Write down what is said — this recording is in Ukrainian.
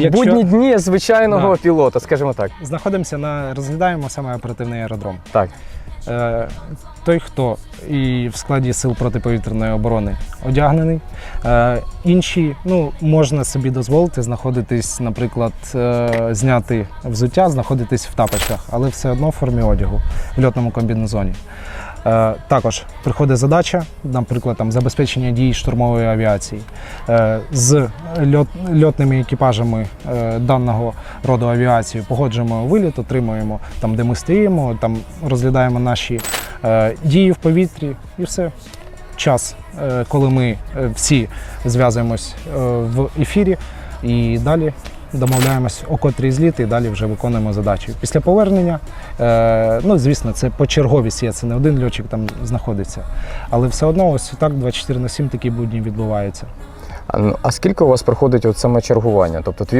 Якщо- Будні дні звичайного Да. пілота, скажімо так. Знаходимося на розглядаємо саме оперативний аеродром. Так. Е, той, хто і в складі сил протиповітряної оборони одягнений. Е, інші, ну, можна собі дозволити знаходитись, наприклад, е, зняти взуття, знаходитись в тапочках, але все одно в формі одягу в льотному комбінезоні. Е, також приходить задача, наприклад, там, забезпечення дій штурмової авіації. Е, з льот, льотними екіпажами е, даного роду авіації погоджуємо виліт, отримуємо там, де ми стоїмо, там розглядаємо наші дії в повітрі і все. Час, коли ми всі зв'язуємось в ефірі і далі домовляємось о котрій зліт і далі вже виконуємо задачі. Після повернення, е, ну звісно, це по черговість є, це не один льотчик там знаходиться. Але все одно ось так 24 на 7 такі будні відбуваються. А, ну, скільки у вас проходить от саме чергування? Тобто твій